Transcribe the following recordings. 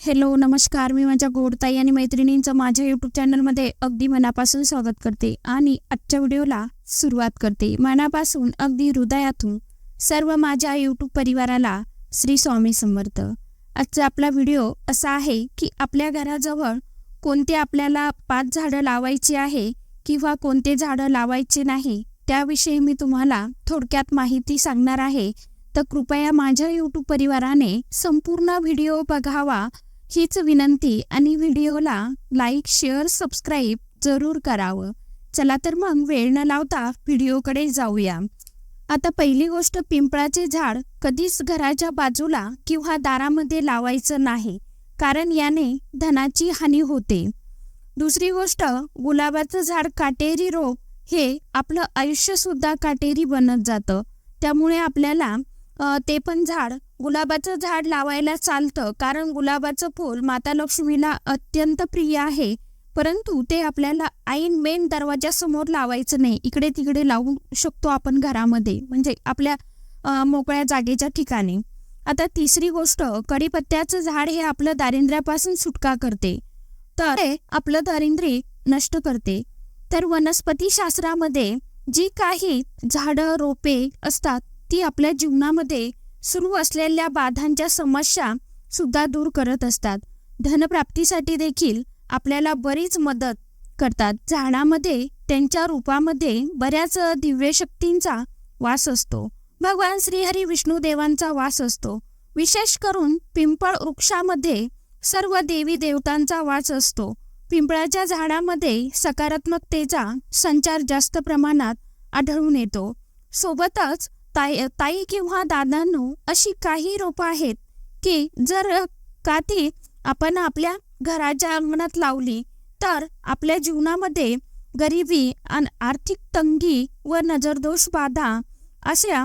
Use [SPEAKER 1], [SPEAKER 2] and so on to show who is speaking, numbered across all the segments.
[SPEAKER 1] Hello नमस्कार. मी माझ्या गोडताई आणि मैत्रिणींचं माझ्या यूट्यूब चॅनलमध्ये अगदी मनापासून स्वागत करते आणि आजच्या व्हिडिओला सुरुवात करते. मनापासून अगदी हृदयातून सर्व माझ्या यूट्यूब परिवाराला श्री स्वामी समर्थ. आजचा आपला व्हिडिओ असा आहे की आपल्या घराजवळ कोणते आपल्याला पाच झाडं लावायची आहे किंवा कोणते झाडं लावायचे नाही त्याविषयी मी तुम्हाला थोडक्यात माहिती सांगणार आहे. तर कृपया माझ्या यूट्यूब परिवाराने संपूर्ण व्हिडिओ बघावा हीच विनंती आणि व्हिडिओला लाईक शेअर सबस्क्राईब जरूर करावं. चला तर मग वेळ न लावता व्हिडिओकडे जाऊया. आता पहिली गोष्ट पिंपळाचे झाड कधीच घराच्या बाजूला किंवा दारामध्ये लावायचं नाही कारण याने धनाची हानी होते. दुसरी गोष्ट गुलाबाचं झाड काटेरी रोप हे आपलं आयुष्यसुद्धा काटेरी बनत जातं. त्यामुळे आपल्याला ते पण झाड. गुलाबाचं झाड लावायला चालतं कारण गुलाबाचं फूल माता लक्ष्मीला अत्यंत प्रिय आहे. परंतु ते आपल्याला ऐन मेन दरवाजासमोर लावायचं नाही. इकडे तिकडे लावू शकतो आपण घरामध्ये म्हणजे आपल्या मोकळ्या जागेच्या ठिकाणी. आता तिसरी गोष्ट कडीपत्त्याचं झाड हे आपलं दारिद्र्यापासून सुटका करते. तर आपलं दारिद्र्य नष्ट करते. तर वनस्पती शास्त्रामध्ये जी काही झाडं रोपे असतात ती आपल्या जीवनामध्ये सुरू असलेल्या बाधांच्या समस्या सुद्धा दूर करत असतात. धनप्राप्तीसाठी देखील आपल्याला बरीच मदत करतात. झाडामध्ये त्यांच्या रूपामध्ये बऱ्याच दिव्य शक्तींचा वास असतो. भगवान श्रीहरी विष्णू देवांचा वास असतो. विशेष करून पिंपळ वृक्षामध्ये सर्व देवी देवतांचा वास असतो. पिंपळाच्या झाडामध्ये सकारात्मकतेचा संचार जास्त प्रमाणात आढळून येतो. सोबतच ताई ताई किंवा दादांनो अशी काही रोपं आहेत की जर का ती आपण आपल्या घराच्या अंगणात लावली तर आपल्या जीवनामध्ये गरिबी आणि आर्थिक तंगी व नजरदोष बाधा अशा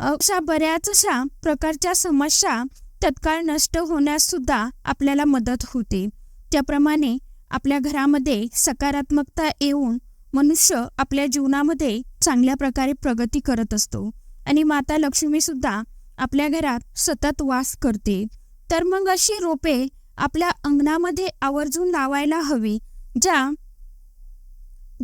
[SPEAKER 1] अशा बऱ्याचशा प्रकारच्या समस्या तत्काळ नष्ट होण्यास सुद्धा आपल्याला मदत होते. त्याप्रमाणे आपल्या घरामध्ये सकारात्मकता येऊन मनुष्य आपल्या जीवनामध्ये चांगल्या प्रकारे प्रगती करत असतो. आणि माता लक्ष्मी सुद्धा आपल्या घरात सतत वास करते. तर मग अशी रोपे आपल्या अंगणामध्ये आवर्जून लावायला हवी ज्या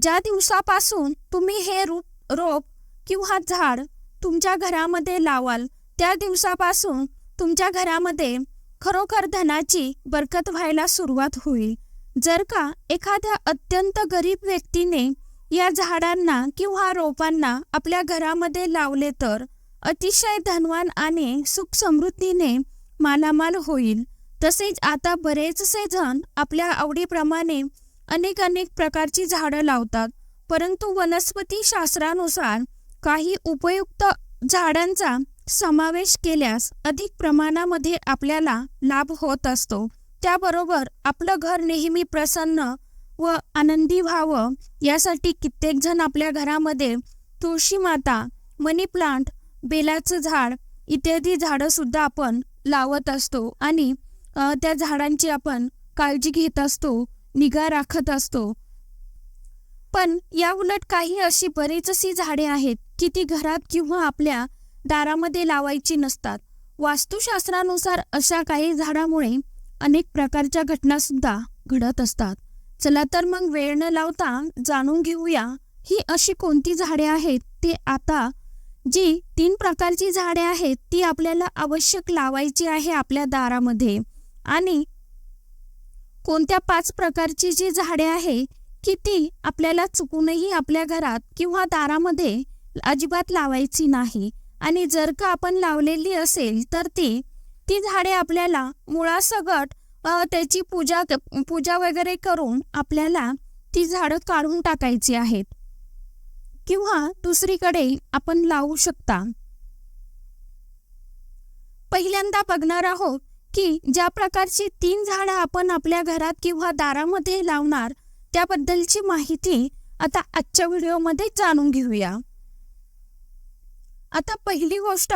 [SPEAKER 1] ज्या दिवसापासून तुम्ही हे रूप रोप किंवा झाड तुमच्या घरामध्ये लावाल त्या दिवसापासून तुमच्या घरामध्ये खरोखर धनाची बरकत व्हायला सुरुवात होईल. जर का एखाद्या अत्यंत गरीब व्यक्तीने या झाडांना किंवा रोपांना आपल्या घरामध्ये लावले तर अतिशय धनवान आणि सुख समृद्धीने मालामाल होईल. तसेच आता बरेचसे जण आपल्या आवडीप्रमाणे अनेक अनेक प्रकारची झाडं लावतात. परंतु वनस्पती शास्त्रानुसार काही उपयुक्त झाडांचा समावेश केल्यास अधिक प्रमाणामध्ये आपल्याला लाभ होत असतो. त्याबरोबर आपलं घर नेहमी प्रसन्न व आनंदी व्हावं यासाठी कित्येक जण आपल्या घरामध्ये तुळशी माता मनी प्लांट बेलाचं झाड इत्यादी झाडं सुद्धा आपण लावत असतो. आणि त्या झाडांची आपण काळजी घेत असतो निगा राखत असतो. पण या उलट काही अशी बरीचशी झाडे आहेत की ती घरात किंवा आपल्या दारामध्ये लावायची नसतात. वास्तुशास्त्रानुसार अशा काही झाडामुळे अनेक प्रकारच्या घटनासुद्धा घडत असतात. चला तर मग वेळ न लावता जाणून घेऊया ही अशी कोणती झाडे आहेत ते आता. जी तीन प्रकारची झाडे आहेत ती आपल्याला आवश्यक लावायची आहे आपल्या दारामध्ये. आणि कोणत्या पाच प्रकारची जी झाडे आहे की ती आपल्याला चुकूनही आपल्या घरात किंवा दारामध्ये अजिबात लावायची नाही. आणि जर का आपण लावलेली असेल तर ती ती झाडे आपल्याला मुळासकट त्याची पूजा पूजा वगैरे करून आपल्याला ती झाडं काढून टाकायची आहेत. किंवा दुसरीकडे आपण लावू शकता. पहिल्यांदा बघणार आहोत की ज्या प्रकारची तीन झाडं आपण आपल्या घरात किंवा दारामध्ये लावणार त्याबद्दलची माहिती आता आजच्या व्हिडिओमध्ये जाणून घेऊया. आता पहिली गोष्ट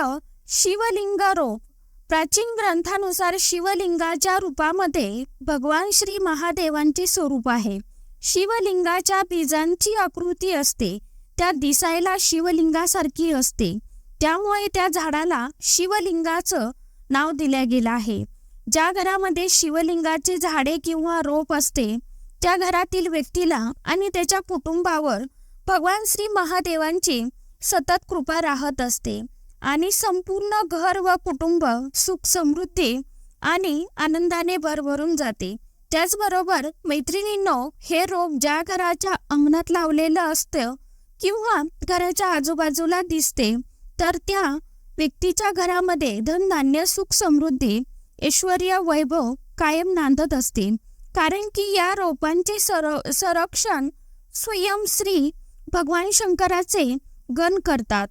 [SPEAKER 1] शिवलिंग रोप. प्राचीन ग्रंथानुसार शिवलिंगाच्या रूपामध्ये भगवान श्री महादेवांचे स्वरूप आहे. शिवलिंगाच्या बीजांची आकृती असते. त्या दिसायला शिवलिंगासारखी असते. त्यामुळे त्या झाडाला शिवलिंगाचं नाव दिलं गेलं आहे. ज्या घरामध्ये शिवलिंगाचे झाडे किंवा रोप असते त्या घरातील व्यक्तीला आणि त्याच्या कुटुंबावर भगवान श्री महादेवांची सतत कृपा राहत असते. आणि संपूर्ण घर व कुटुंब सुख समृद्धी आणि आनंदाने भरभरून जाते. त्याचबरोबर मैत्रिणींनो हे रोप ज्या घराच्या अंगणात लावलेलं असतं किंवा घराच्या आजूबाजूला दिसते तर त्या व्यक्तीच्या घरामध्ये धनधान्य सुख समृद्धी ऐश्वर्य वैभव कायम नांदत असते. कारण की या रोपांचे सर संरक्षण स्वयं श्री भगवान शंकराचे गण करतात.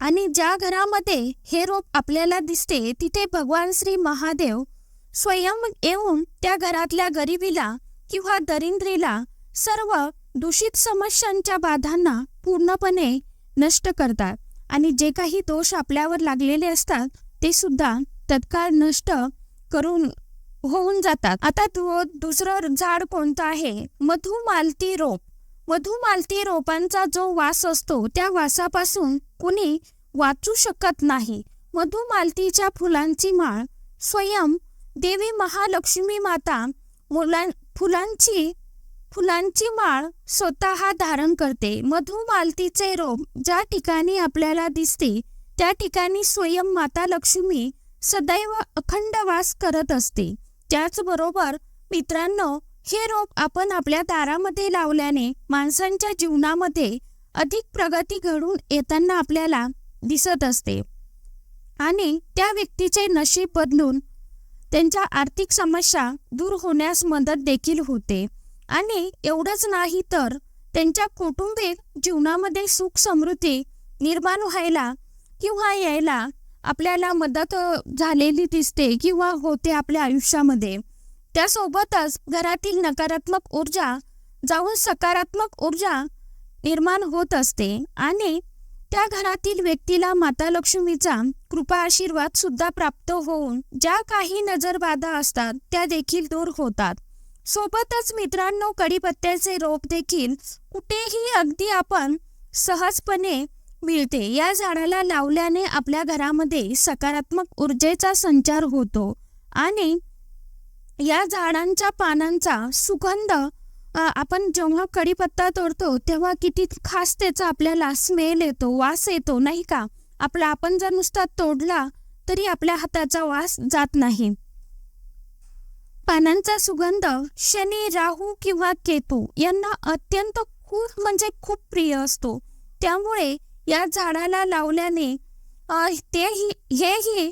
[SPEAKER 1] आणि ज्या घरामध्ये हे रोप आपल्याला दिसते तिथे भगवान श्री महादेव स्वयं येऊन त्या घरातल्या गरिबीला किंवा दरिंद्रीला सर्व दूषित समस्यांच्या बाधांना पूर्णपणे नष्ट करतात. आणि जे काही दोष आपल्यावर लागलेले असतात ते सुद्धा तत्काळ नष्ट करून होऊन जातात. आता दु दुसरं झाड कोणतं आहे? मधुमालती रोप. मधुमालती रोपांचा जो वास असतो त्या वासापासून कुणी वाचू शकत नाही. मधुमालतीच्या फुलांची माळ स्वयं देवी महालक्ष्मी माता मुलां फुलांची फुलांची माळ स्वतः धारण करते. मधुमालतीचे रोप ज्या ठिकाणी आपल्याला दिसते त्या ठिकाणी स्वयं माता लक्ष्मी सदैव अखंड वास करत असते. त्याचबरोबर मित्रांनो हे रोप आपण आपल्या दारामध्ये लावल्याने माणसांच्या जीवनामध्ये अधिक प्रगती घडून येताना आपल्याला दिसत असते. आणि त्या व्यक्तीचे नशीब बदलून त्यांच्या आर्थिक समस्या दूर होण्यास मदत देखील होते. आणि एवढंच नाही तर त्यांच्या कौटुंबिक जीवनामध्ये सुख समृद्धी निर्माण व्हायला किंवा यायला आपल्याला मदत झालेली दिसते किंवा होते आपल्या आयुष्यामध्ये. त्यासोबतच घरातील नकारात्मक ऊर्जा जाऊन सकारात्मक ऊर्जा निर्माण होत असते आणि त्या घरातील व्यक्तीला माता लक्ष्मीचा कृपा आशीर्वाद सुद्धा प्राप्त होऊन ज्या काही नजरबाधा असतात त्या देखील दूर होतात. सोबतच मित्रांनो कडीपत्त्याचे रोप देखील कुठेही अगदी आपण सहजपणे मिळते. या झाडाला लावल्याने आपल्या घरामध्ये सकारात्मक ऊर्जेचा संचार होतो आणि या झाडांच्या पानांचा सुगंध आपण जेव्हा कढीपत्ता तोडतो तेव्हा किती खास त्याचा आपल्याला स्मेल येतो वास येतो नाही का? आपला आपण जर नुसता तोडला तरी आपल्या हाताचा वास जात नाही. पानांचा सुगंध शनी राहू किंवा केतू यांना अत्यंत खूप म्हणजे खूप प्रिय असतो. त्यामुळे या झाडाला लावल्याने तेही हेही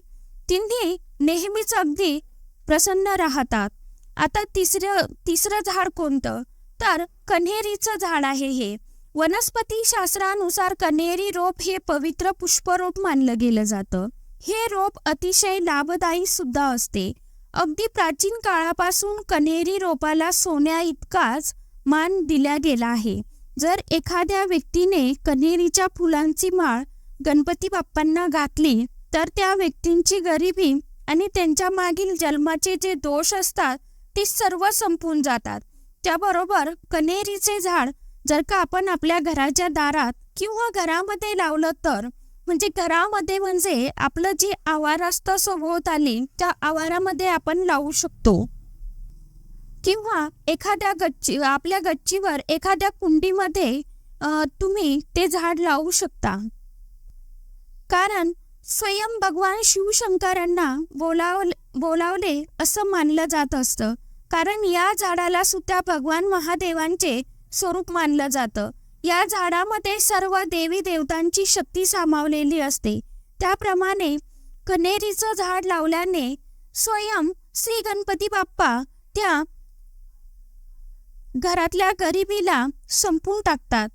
[SPEAKER 1] तिन्ही नेहमीच अगदी प्रसन्न राहतात. आता तिसरं तिसरं झाड कोणतं? तर कन्हेरीचं झाड आहे हे. वनस्पती शास्त्रानुसार कन्हेरी रोप हे पवित्र पुष्परोप मानलं गेलं जातं. हे रोप अतिशय लाभदायी सुद्धा असते. अगदी प्राचीन काळापासून कन्हेरी रोपाला सोन्या इतकाच मान दिला गेला आहे. जर एखाद्या व्यक्तीने कन्हेरीच्या फुलांची माळ गणपती बाप्पांना घातली तर त्या व्यक्तींची गरिबी आणि त्यांच्या मागील जन्माचे जे दोष असतात ते सर्व संपून जातात. त्याबरोबर कनेरीचे झाड जर का आपण आपल्या घराच्या दारात किंवा घरामध्ये लावलं तर म्हणजे घरामध्ये म्हणजे आपलं जे आवार असतं सभोवताली त्या आवारामध्ये आपण लावू शकतो. किंवा एखाद्या गच्ची आपल्या गच्चीवर एखाद्या कुंडीमध्ये तुम्ही ते झाड लावू शकता. कारण स्वयं भगवान शिवशंकरांना बोलाव बोलावले असं मानलं जात असतं. कारण या झाडाला सुद्धा भगवान महादेवांचे स्वरूप मानलं जातं. या झाडामध्ये सर्व देवी देवतांची शक्ती सामावलेली असते. त्याप्रमाणे कनेरीचं झाड लावल्याने स्वयं श्री गणपती बाप्पा त्या घरातल्या गरिबीला संपून टाकतात.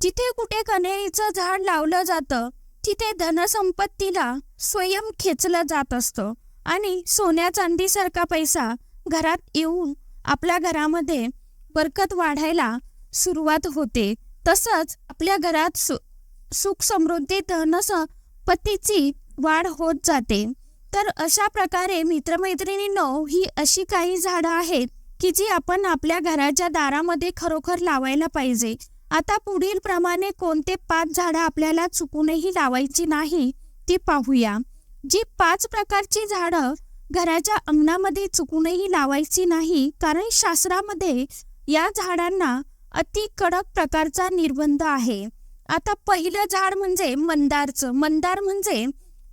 [SPEAKER 1] जिथे कुठे कनेरीचं झाड लावलं जातं तिथे धनसंपत्तीला स्वयं खेचलं जात असतं. आणि सोन्या चांदीसारखा पैसा घरात येऊन आपल्या घरामध्ये बरकत वाढायला सुरुवात होते. तसंच आपल्या घरात सु सुख समृद्धी धनसंपत्तीची वाढ होत जाते. तर अशा प्रकारे मित्रमैत्रिणींनो ही अशी काही झाडं आहेत की जी आपण आपल्या घराच्या दारामध्ये खरोखर लावायला पाहिजे. आता पुढील प्रमाणे कोणते पाच झाडं आपल्याला चुकूनही लावायची नाही ती पाहूया. जी पाच प्रकारची झाडं घराच्या अंगणामध्ये चुकूनही लावायची नाही कारण शास्त्रामध्ये या झाडांना अति कडक प्रकारचा निर्बंध आहे. आता पहिलं झाड म्हणजे मंदारचं. मंदार म्हणजे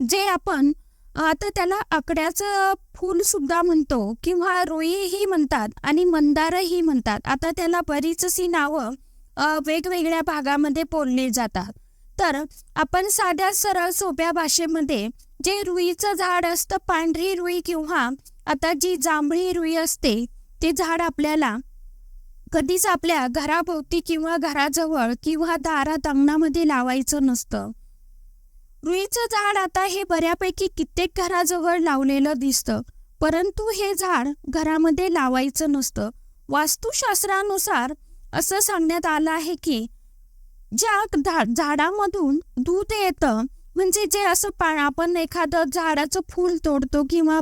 [SPEAKER 1] जे आपण आता त्याला आकड्याचं फूल सुद्धा म्हणतो किंवा रोईही म्हणतात आणि मंदारही म्हणतात. आता त्याला बरीचशी नावं वेगवेगळ्या भागामध्ये बोलली जातात. तर आपण साध्या सरळ सोप्या भाषेमध्ये जे रुईचं झाड असतं पांढरी रुई किंवा आता जी जांभळी रुई असते ते झाड आपल्याला कधीच आपल्या घराभोवती किंवा घराजवळ किंवा दारात अंगणामध्ये लावायचं नसतं. रुईचं झाड आता हे बऱ्यापैकी कित्येक घराजवळ लावलेलं दिसतं परंतु हे झाड घरामध्ये लावायचं नसतं. वास्तुशास्त्रानुसार असं सांगण्यात आलं आहे की ज्या झाडामधून दूध येतं म्हणजे जे असं पा आपण एखादं झाडाचं फूल तोडतो किंवा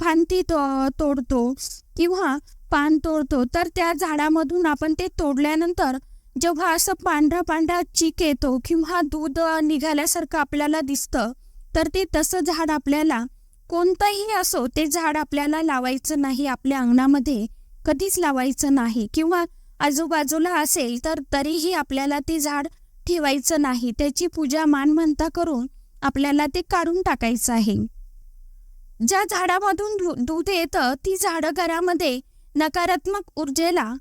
[SPEAKER 1] फांती तो तोडतो किंवा पान तोडतो तर त्या झाडामधून आपण ते तोडल्यानंतर जेव्हा असं पांढरा पांढरा चीक येतो किंवा दूध निघाल्यासारखं आपल्याला दिसतं तर ते तसं झाड आपल्याला कोणतंही असो ते झाड आपल्याला लावायचं नाही आपल्या अंगणामध्ये कधीच लावायचं नाही किंवा आजूबाजूला असेल तर तरीही आपल्याला ते झाड ठेवायचं नाही. त्याची पूजा मानमंता करून आपल्याला ते काढून टाकायचं आहे. ज्या झाडामधून दूध येतं ती झाडं घरामध्ये नकारात्मक ऊर्जेला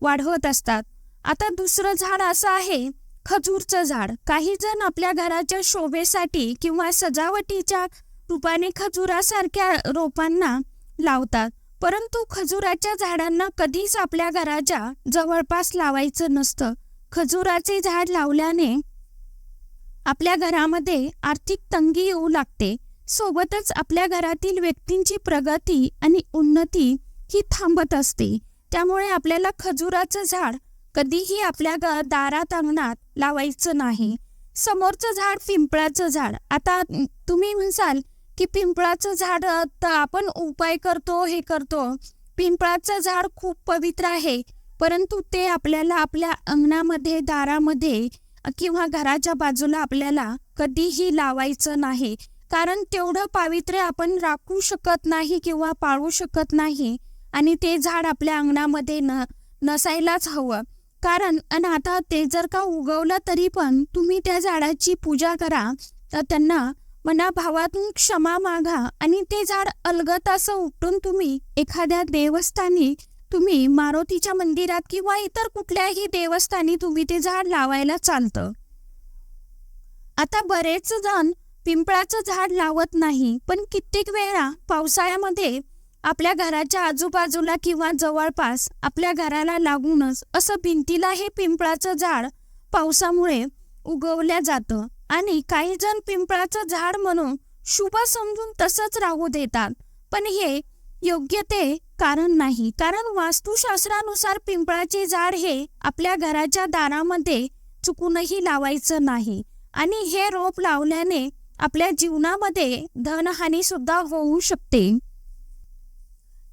[SPEAKER 1] वाढवत असतात. आता दुसरं झाड असं आहे खजूरचं झाड. काही जण आपल्या घराच्या शोभेसाठी किंवा सजावटीच्या रूपाने खजुरासारख्या रोपांना लावतात. परंतु खजुराच्या झाडांना कधीच आपल्या घराच्या जवळपास लावायचं नसतं. खजुराचे झाड लावल्याने आपल्या घरामध्ये आर्थिक तंगी येऊ लागते. सोबतच आपल्या घरातील व्यक्तींची प्रगती आणि उन्नती ही थांबत असते. त्यामुळे आपल्याला खजुराचं झाड कधीही आपल्या ग दारात अंगणात लावायचं नाही. समोरचं झाड पिंपळाचं झाड. आता तुम्ही म्हणसाल की पिंपळाचं झाड तर आपण उपाय करतो हे करतो. पिंपळाचं झाड खूप पवित्र आहे. परंतु ते आपल्याला आपल्या अंगणामध्ये दारामध्ये किंवा घराच्या बाजूला आपल्याला कधीही लावायचं नाही. कारण तेवढं पावित्र्य आपण राखू शकत नाही किंवा पाळू शकत नाही आणि ते झाड आपल्या अंगणामध्ये न नसायलाच हवं. कारण आणि आता ते जर का उगवलं तरी पण तुम्ही त्या झाडाची पूजा करा तर त्यांना मनाभावातून क्षमा मागा आणि ते झाड अलगत असं उपटून तुम्ही एखाद्या देवस्थानी तुम्ही मारुतीच्या मंदिरात किंवा इतर कुठल्याही देवस्थानी तुम्ही ते झाड लावायला चालतं. आता बरेच जण पिंपळाचं झाड लावत नाही पण कित्येक वेळा पावसाळ्यामध्ये आपल्या घराच्या आजूबाजूला किंवा जवळपास आपल्या घराला लागूनच असं भिंतीला हे पिंपळाचं झाड पावसामुळे उगवल्या जातं. आणि काही जण पिंपळाचं झाड म्हणून शुभ समजून तसंच राहू देतात. पण हे योग्य ते कारण नाही. कारण वास्तुशास्त्रानुसार पिंपळाचे झाड हे आपल्या घराच्या दारामध्ये चुकूनही लावायचं नाही. आणि हे रोप लावल्याने आपल्या जीवनामध्ये धनहानी सुद्धा होऊ शकते.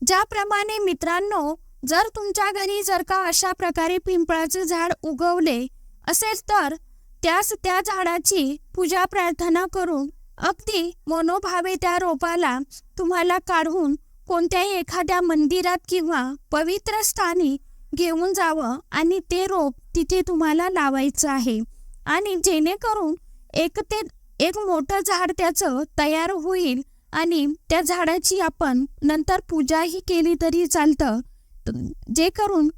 [SPEAKER 1] ज्याप्रमाणे मित्रांनो जर तुमच्या घरी जर का अशा प्रकारे पिंपळाचे झाड उगवले असेल तर त्यास त्या झाडाची पूजा प्रार्थना करून अगदी मनोभावे त्या रोपाला तुम्हाला काढून कोणत्याही एखाद्या मंदिरात किंवा पवित्र स्थानी घेऊन जावं आणि ते रोप तिथे तुम्हाला लावायचं आहे. आणि जेणेकरून एक ते एक मोठं झाड त्याचं तयार होईल आणि त्या झाडाची आपण नंतर पूजाही केली तरी चालतं. जे करून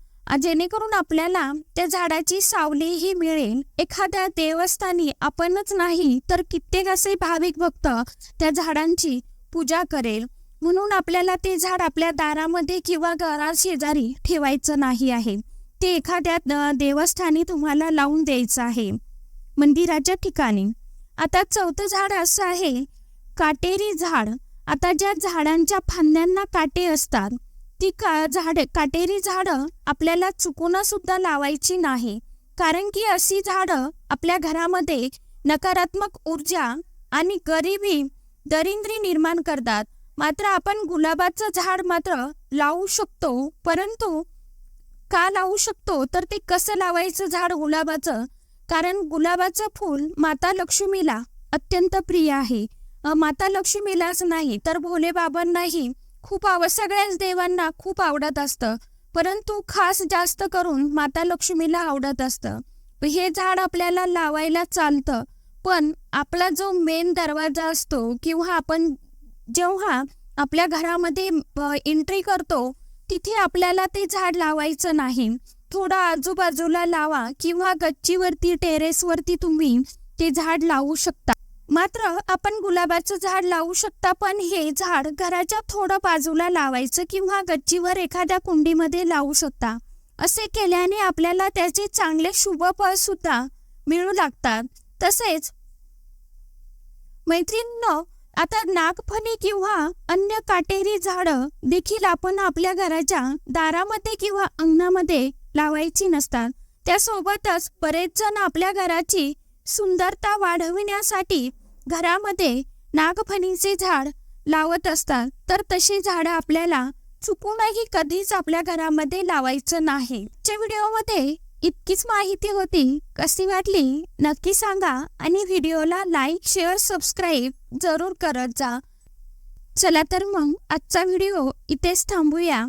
[SPEAKER 1] जेणेकरून आपल्याला त्या झाडाची सावलीही मिळेल. एखाद्या देवस्थानी आपणच नाही तर कित्येक असे भाविक भक्त त्या झाडांची पूजा करेल. म्हणून आपल्याला ते झाड आपल्या दारामध्ये किंवा घरा शेजारी ठेवायचं नाही आहे. ते एखाद्या देवस्थानी तुम्हाला लावून द्यायचं आहे. मंदिराच्या ठिकाणी. आता चौथं झाड असं आहे. काटेरी झाड. आता ज्या झाडांच्या फांद्यांना काटे असतात ती का झाड काटेरी झाडं आपल्याला चुकून सुद्धा लावायची नाही. कारण की अशी झाडं आपल्या घरामध्ये नकारात्मक ऊर्जा आणि गरिबी दरिंद्री निर्माण करतात. मात्र आपण गुलाबाचं झाड मात्र लावू शकतो परंतु का लावू शकतो? तर ते कसं लावायचं झाड गुलाबाचं? कारण गुलाबाचं फूल माता लक्ष्मीला अत्यंत प्रिय आहे. माता लक्ष्मीलाच नाही तर भोले बाबांनाही खूप आव सगळ्याच देवांना खूप आवडत असतं. परंतु खास जास्त करून माता लक्ष्मीला आवडत असतं. हे झाड आपल्याला लावायला चालतं पण आपला जो मेन दरवाजा असतो किंवा आपण जेव्हा आपल्या घरामध्ये एंट्री करतो तिथे आपल्याला ते झाड लावायचं नाही. थोडं आजूबाजूला लावा किंवा गच्चीवरती टेरेसवरती तुम्ही ते झाड लावू शकता. मात्र आपण गुलाबाचं झाड लावू शकता पण हे झाड घराच्या थोडं बाजूला लावायचं किंवा गच्चीवर एखाद्या कुंडीमध्ये लावू शकता. असे केल्याने आपल्याला त्याचे चांगले शुभ फळ सुद्धा मिळू लागतात. तसेच मैत्रिणींनो आता नागफणी किंवा अन्य काटेरी झाडं देखील आपण आपल्या घराच्या दारामध्ये किंवा अंगणामध्ये लावायची नसतात. त्यासोबतच बरेच जण आपल्या घराची सुंदरता वाढविण्यासाठी घरामध्ये नागफणीचे झाड लावत असतात. तर तशी झाडं आपल्याला चुकूनही कधीच आपल्या घरामध्ये लावायचं नाही. व्हिडिओमध्ये इतकीच माहिती होती. कशी वाटली? नक्की सांगा आणि व्हिडिओला लाईक शेअर सबस्क्राईब जरूर करत जा. चला तर मग आजचा व्हिडिओ इथेच थांबूया.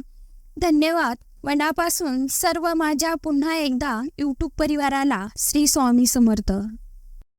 [SPEAKER 1] धन्यवाद. मनापासून सर्व माझ्या पुन्हा एकदा यूट्यूब परिवाराला श्री स्वामी समर्थ.